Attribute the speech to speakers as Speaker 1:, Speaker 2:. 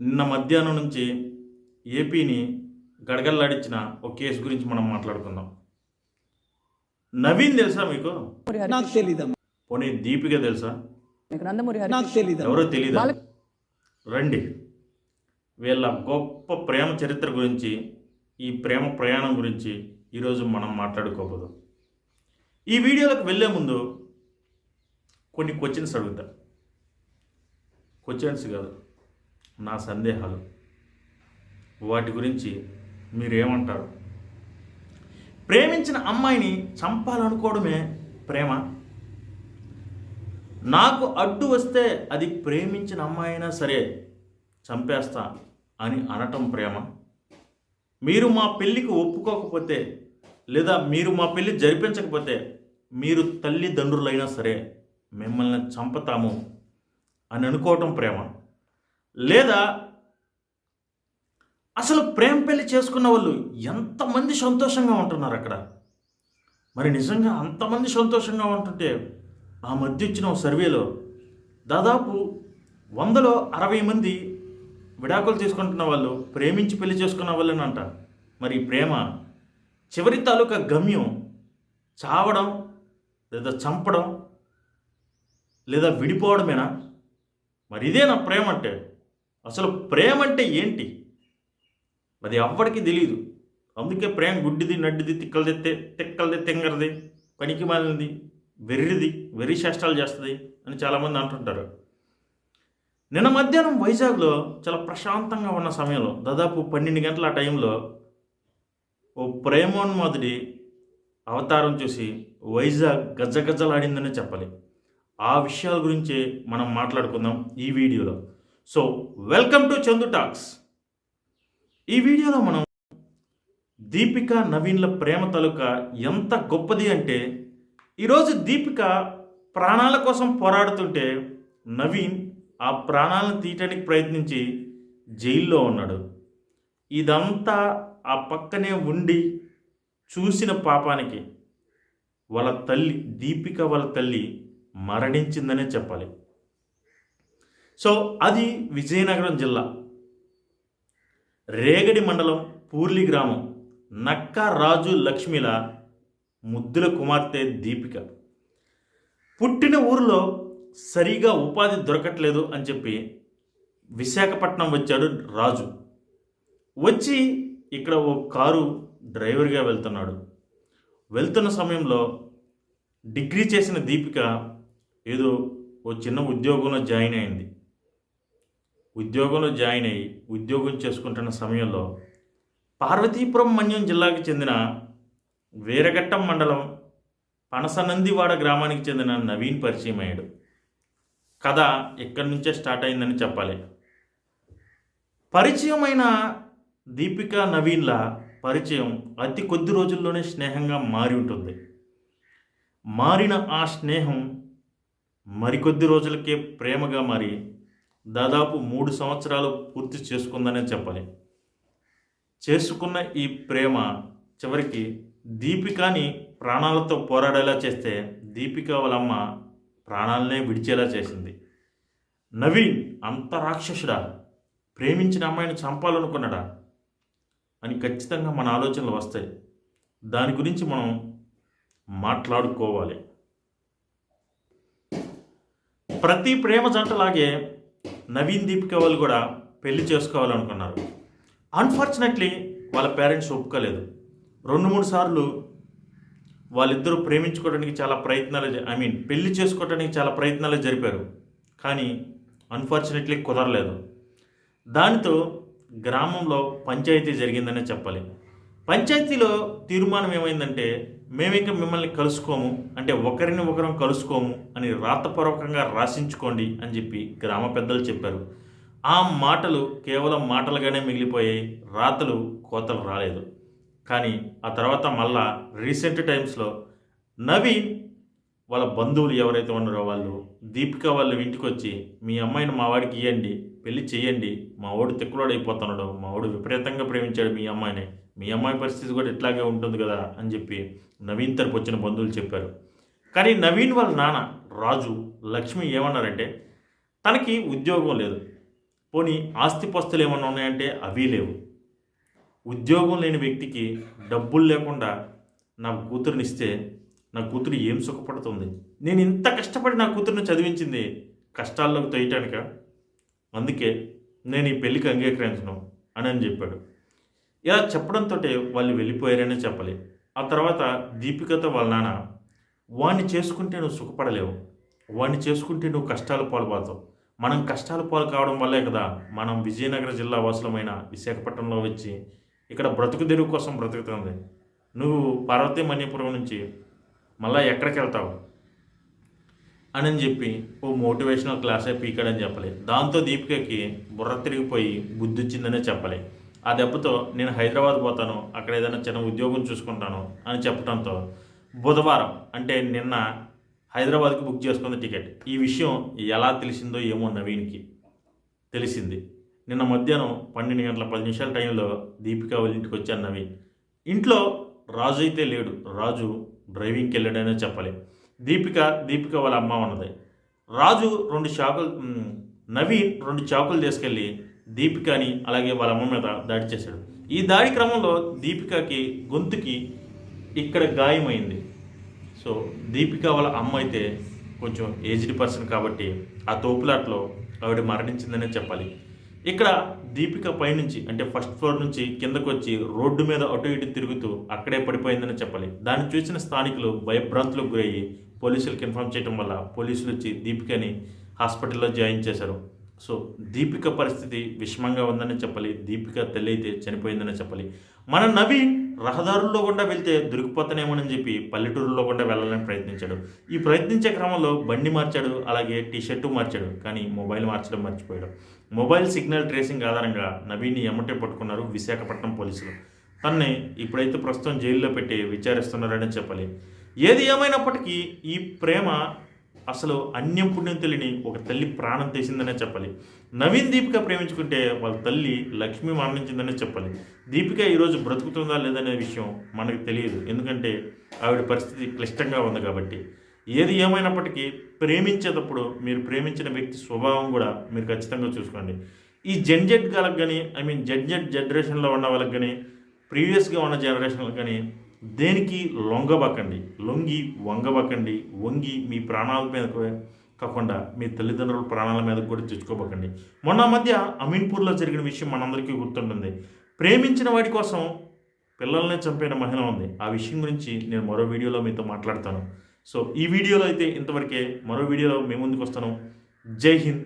Speaker 1: నిన్న మధ్యాహ్నం నుంచి ఏపీని గడగడలాడించిన ఒక కేసు గురించి మనం మాట్లాడుకుందాం. నవీన్ తెలుసా మీకు?
Speaker 2: నాకు
Speaker 1: పోనీ దీపిక తెలుసా?
Speaker 3: మీకు నందమూరి హరి
Speaker 2: నాకు తెలీదమ్మా.
Speaker 1: ఎవరో తెలీదా? రండి. వీళ్ళ గొప్ప ప్రేమ చరిత్ర గురించి ఈ ప్రేమ ప్రయాణం గురించి ఈరోజు మనం మాట్లాడుకోబోదు. ఈ వీడియోలకు వెళ్ళే ముందు కొన్ని క్వశ్చన్స్ అడుగుతా. క్వశ్చన్స్ కాదు. నా సందేహాలు. వాటి గురించి మీరేమంటారు? ప్రేమించిన అమ్మాయిని చంపాలనుకోవడమే ప్రేమ? నాకు అడ్డు వస్తే అది ప్రేమించిన అమ్మాయి అయినా సరే చంపేస్తా అని అనటం ప్రేమ? మీరు మా పెళ్ళికి ఒప్పుకోకపోతే లేదా మీరు మా పెళ్ళి జరిపించకపోతే మీరు తల్లిదండ్రులైనా సరే మిమ్మల్ని చంపుతాము అని అనుకోవటం ప్రేమ? లేదా అసలు ప్రేమ పెళ్ళి చేసుకున్న వాళ్ళు ఎంతమంది సంతోషంగా ఉంటున్నారు అక్కడ? మరి నిజంగా అంతమంది సంతోషంగా ఉంటుంటే ఆ మధ్య వచ్చిన ఓ సర్వేలో దాదాపు వందలో అరవై మంది విడాకులు తీసుకుంటున్న వాళ్ళు ప్రేమించి పెళ్ళి చేసుకున్న వాళ్ళనంట. మరి ప్రేమ చివరి తాలూకా గమ్యం చావడం లేదా చంపడం లేదా విడిపోవడమేనా? మరి ఇదేనా ప్రేమ అంటే? అసలు ప్రేమ అంటే ఏంటి? అది ఎవ్వడికి తెలియదు అందుకే ప్రేమ గుడ్డిది నడ్డిది తిక్కలది తె- తిక్కలది తింగరది పనికి మాలినది వెర్రిది వెర్రి చేష్టాలు చేస్తుంది అని చాలామంది అంటుంటారు. నిన్న మధ్యాహ్నం వైజాగ్లో చాలా ప్రశాంతంగా ఉన్న సమయంలో దాదాపు పన్నెండు గంటల ఆ టైంలో ఓ ప్రేమోన్మాదుడి అవతారం చూసి వైజాగ్ గజ్జగజ్జలాడిందనే చెప్పాలి. ఆ విషయాల గురించి మనం మాట్లాడుకుందాం ఈ వీడియోలో. So welcome to Chandu talks ఈ వీడియోలో మనం దీపిక నవీన్ల ప్రేమ తలుక ఎంత గొప్పది అంటే ఈరోజు దీపిక ప్రాణాల కోసం పోరాడుతుంటే నవీన్ ఆ ప్రాణాలను తీయటానికి ప్రయత్నించి జైల్లో ఉన్నాడు. ఇదంతా ఆ పక్కనే ఉండి చూసిన పాపానికి వాళ్ళ తల్లి దీపిక వాళ్ళ తల్లి మరణించిందనే చెప్పాలి. సో అది విజయనగరం జిల్లా. రేగడి మండలం పూర్లి గ్రామం. నక్క రాజు లక్ష్మిల ముద్దుల కుమార్తె దీపిక. పుట్టిన ఊరిలో సరిగా ఉపాధి దొరకట్లేదు అని చెప్పి విశాఖపట్నం వచ్చాడు రాజు. వచ్చి ఇక్కడ ఓ కారు డ్రైవర్గా వెళ్తున్నాడు. వెళ్తున్న సమయంలో డిగ్రీ చేసిన దీపిక ఏదో ఓ చిన్న ఉద్యోగంలో జాయిన్ అయింది. ఉద్యోగంలో జాయిన్ అయ్యి ఉద్యోగం చేసుకుంటున్న సమయంలో పార్వతీపురం మన్యం జిల్లాకు చెందిన వీరఘట్టం మండలం పనసనందివాడ గ్రామానికి చెందిన నవీన్ పరిచయం అయ్యాడు. కథ ఇక్కడి నుంచే స్టార్ట్ అయిందని చెప్పాలి. పరిచయమైన దీపిక నవీన్ల పరిచయం అతి కొద్ది రోజుల్లోనే స్నేహంగా మారి ఉంటుంది. మారిన ఆ స్నేహం మరికొద్ది రోజులకే ప్రేమగా మారి దాదాపు మూడు సంవత్సరాలు పూర్తి చేసుకుందనే చెప్పాలి. చేసుకున్న ఈ ప్రేమ చివరికి దీపికాని ప్రాణాలతో పోరాడేలా చేస్తే దీపిక వాళ్ళమ్మ ప్రాణాలనే విడిచేలా చేసింది. నవీన్ అంత రాక్షసుడా? ప్రేమించిన అమ్మాయిని చంపాలనుకున్నాడా? అని ఖచ్చితంగా మన ఆలోచనలు వస్తాయి. దాని గురించి మనం మాట్లాడుకోవాలి. ప్రతి ప్రేమ జంటలాగే నవీన్ దీపిక వాళ్ళు కూడా పెళ్ళి చేసుకోవాలనుకున్నారు. అన్ఫార్చునేట్లీ వాళ్ళ పేరెంట్స్ ఒప్పుకోలేదు. రెండు మూడు సార్లు వాళ్ళిద్దరూ ప్రేమించుకోవడానికి చాలా ప్రయత్నాలు ఐ మీన్ పెళ్ళి చేసుకోవడానికి చాలా ప్రయత్నాలు జరిపారు. కానీ అన్ఫార్చునేట్లీ కుదరలేదు. దానితో గ్రామంలో పంచాయతీ జరిగిందనే చెప్పాలి. పంచాయతీలో తీర్మానం ఏమైందంటే మేము ఇంకా మిమ్మల్ని కలుసుకోము అంటే ఒకరిని ఒకరం కలుసుకోము అని రాతపూర్వకంగా రాసించుకోండి అని చెప్పి గ్రామ పెద్దలు చెప్పారు. ఆ మాటలు కేవలం మాటలుగానే మిగిలిపోయాయి రాతలు కోతలు రాలేదు. కానీ ఆ తర్వాత మళ్ళా రీసెంట్ టైమ్స్లో నవీన్ వాళ్ళ బంధువులు ఎవరైతే ఉన్నారో వాళ్ళు దీపిక వాళ్ళు ఇంటికి వచ్చి మీ అమ్మాయిని మా వాడికి ఇవ్వండి పెళ్ళి చేయండి మా వాడు తిక్కులోడు అయిపోతున్నాడు మా వాడు విపరీతంగా ప్రేమించాడు మీ అమ్మాయిని. మీ అమ్మాయి పరిస్థితి కూడా ఇట్లాగే ఉంటుంది కదా అని చెప్పి నవీన్ తరపు వచ్చిన బంధువులు చెప్పారు. కానీ నవీన్ వాళ్ళ నాన్న రాజు లక్ష్మి ఏమన్నారంటే తనకి ఉద్యోగం లేదు. పోనీ ఆస్తిపస్తులు ఏమన్నా ఉన్నాయంటే అవి లేవు. ఉద్యోగం లేని వ్యక్తికి డబ్బులు లేకుండా నా కూతురుని ఇస్తే నా కూతురు ఏం సుఖపడుతుంది? నేను ఇంత కష్టపడి నా కూతురుని చదివించింది కష్టాల్లోకి తోయటానిక? అందుకే నేను ఈ పెళ్ళికి అంగీకరించను అని అని చెప్పాడు. ఇలా చెప్పడంతో వాళ్ళు వెళ్ళిపోయారనే చెప్పాలి. ఆ తర్వాత దీపికతో వాళ్ళ నాన్న వాణ్ణి చేసుకుంటే నువ్వు సుఖపడలేవు. వాణ్ణి చేసుకుంటే నువ్వు కష్టాలు పాల్పోతావు మనం కష్టాలు పాలు కావడం వల్లే కదా మనం విజయనగరం జిల్లా వాసులమైన విశాఖపట్నంలో వచ్చి ఇక్కడ బ్రతుకు తెరువు కోసం బ్రతుకుతుంది. నువ్వు పార్వతీ మణిపురం నుంచి మళ్ళా ఎక్కడికి వెళ్తావు? అని చెప్పి ఓ మోటివేషనల్ క్లాసే పీకాడని చెప్పలే. దాంతో దీపికకి బుర్ర తిరిగిపోయి బుద్ధి వచ్చిందనే చెప్పలే. ఆ దెబ్బతో నేను హైదరాబాద్ పోతాను అక్కడ ఏదైనా చిన్న ఉద్యోగం చూసుకుంటాను అని చెప్పడంతో బుధవారం అంటే నిన్న హైదరాబాద్కి బుక్ చేసుకున్న టికెట్. ఈ విషయం ఎలా తెలిసిందో ఏమో నవీన్కి తెలిసింది. నిన్న మధ్యాహ్నం పన్నెండు గంటల పది నిమిషాల టైంలో దీపిక వాళ్ళ ఇంటికి వచ్చాను నవీన్. ఇంట్లో రాజు అయితే లేడు. రాజు డ్రైవింగ్కి వెళ్ళాడనే చెప్పాలి. దీపిక దీపిక వాళ్ళ అమ్మ ఉన్నది. రాజు రెండు చాకులు నవీన్ రెండు చాకులు తీసుకెళ్ళి దీపికని అలాగే వాళ్ళ అమ్మ మీద దాడి చేశాడు. ఈ దాడి క్రమంలో దీపికకి గొంతుకి ఇక్కడ గాయమైంది. సో దీపిక వాళ్ళ అమ్మ అయితే కొంచెం ఏజ్డ్ పర్సన్ కాబట్టి ఆ తోపులాట్లో ఆవిడ మరణించిందనే చెప్పాలి. ఇక్కడ దీపిక పైనుంచి అంటే ఫస్ట్ ఫ్లోర్ నుంచి కిందకు వచ్చి రోడ్డు మీద అటు ఇటు తిరుగుతూ అక్కడే పడిపోయిందని చెప్పాలి. దాన్ని చూసిన స్థానికులు భయభ్రాంతులకు గురయ్యి పోలీసులకు ఇన్ఫార్మ్ చేయడం వల్ల పోలీసులు వచ్చి దీపికని హాస్పిటల్లో జాయిన్ చేశారు. సో దీపిక పరిస్థితి విషమంగా ఉందని చెప్పాలి. దీపిక తల్లి అయితే చనిపోయిందని చెప్పాలి. మన నవీన్ రహదారుల్లో గుండా వెళ్తే దొరికిపోతానేమోనని చెప్పి పల్లెటూరులో గుండా వెళ్ళాలని ప్రయత్నించాడు. ఈ ప్రయత్నించే క్రమంలో బండి మార్చాడు అలాగే టీ షర్టు మార్చాడు కానీ మొబైల్ మార్చడం మర్చిపోయాడు. మొబైల్ సిగ్నల్ ట్రేసింగ్ ఆధారంగా నవీన్ని ఎమ్మటే పట్టుకున్నారు విశాఖపట్నం పోలీసులు. తన్ని ఇప్పుడైతే ప్రస్తుతం జైల్లో పెట్టి విచారిస్తున్నారని చెప్పాలి. ఏది ఏమైనప్పటికీ ఈ ప్రేమ అసలు అన్యం పుణ్యం తెలియని ఒక తల్లి ప్రాణం తీసిందనే చెప్పాలి. నవీన్ దీపిక ప్రేమించుకుంటే వాళ్ళ తల్లి లక్ష్మి మరణించిందనే చెప్పాలి. దీపిక ఈరోజు బ్రతుకుతుందా లేదనే విషయం మనకు తెలియదు. ఎందుకంటే ఆవిడ పరిస్థితి క్లిష్టంగా ఉంది కాబట్టి. ఏది ఏమైనప్పటికీ ప్రేమించేటప్పుడు మీరు ప్రేమించిన వ్యక్తి స్వభావం కూడా మీరు ఖచ్చితంగా చూసుకోండి. ఈ జెన్జెడ్ కాలకు కానీ ఐ మీన్ జెడ్జెడ్ జనరేషన్లో ఉన్న వాళ్ళకి కానీ ప్రీవియస్గా ఉన్న జనరేషన్లకు కానీ దేనికి లొంగబకండి? లొంగి వంగబకండి. వంగి మీ ప్రాణాల మీద కాకుండా మీ తల్లిదండ్రుల ప్రాణాల మీద కూడా తెచ్చుకోబకండి. మొన్న మధ్య అమీన్పూర్లో జరిగిన విషయం మనందరికీ గుర్తుంటుంది. ప్రేమించిన వాడి కోసం పిల్లల్ని చంపిన మహిళ ఉంది. ఆ విషయం గురించి నేను మరో వీడియోలో మీతో మాట్లాడతాను. సో ఈ వీడియోలో అయితే ఇంతవరకే మరో వీడియోలో మీ ముందుకు వస్తాను జై హింద్.